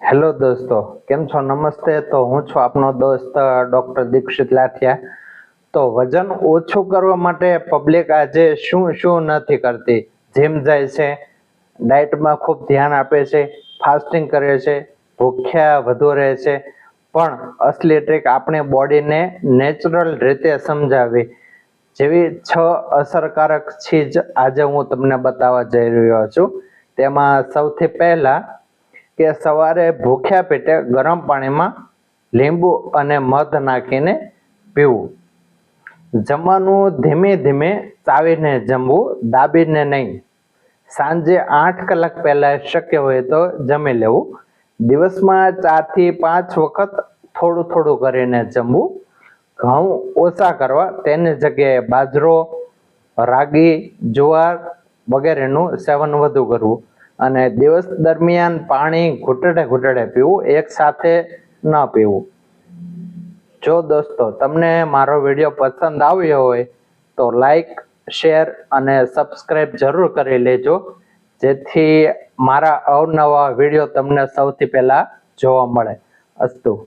Hello દોસ્તો, કેમ છો? નમસ્તે. તો હું છું આપનો દોસ્ત ડૉક્ટર દીક્ષિત લાઠિયા. તો વજન ઓછું કરવા માટે પબ્લિક આજે શું શું નથી કરતી? જીમ જાય છે ડાયટમાં ખૂબ ધ્યાન આપે છે ફાસ્ટિંગ કરે છે, ભૂખ્યા વધુ રહે છે. પણ અસલી ટ્રીક આપણી બોડીને નેચરલ રીતે સમજાવી. જેવી છ અસરકારક ચીજ આજે હું તમને બતાવવા જઈ રહ્યો છું. તેમાં સૌથી પહેલા કે સવારે ભૂખ્યા પેટે ગરમ પાણીમાં લીંબુ અને મધ નાખીને પીવું. જમવાનું ધીમે ધીમે ચાવીને જમવું, દાબીને નહીં. સાંજે આઠ કલાક પહેલાં શક્ય હોય તો જમી લેવું. દિવસમાં ચારથી પાંચ વખત થોડું થોડું કરીને જમવું. ઘઉં ઓછા કરવા, તેની જગ્યાએ બાજરો, રાગી, જુવાર વગેરેનું સેવન વધુ કરવું. અને દિવસ દરમિયાન પાણી ઘૂંટડે ઘૂંટડે પીવું, એક સાથે ન પીવું. જો દોસ્તો, તમને મારો વીડિયો પસંદ આવ્યો હોય, તો લાઈક શેર અને સબસ્ક્રાઈબ જરૂર કરી લેજો. જેથી મારા અવનવા વીડિયો તમને સૌથી પહેલાં જોવા મળે. અસ્તુ.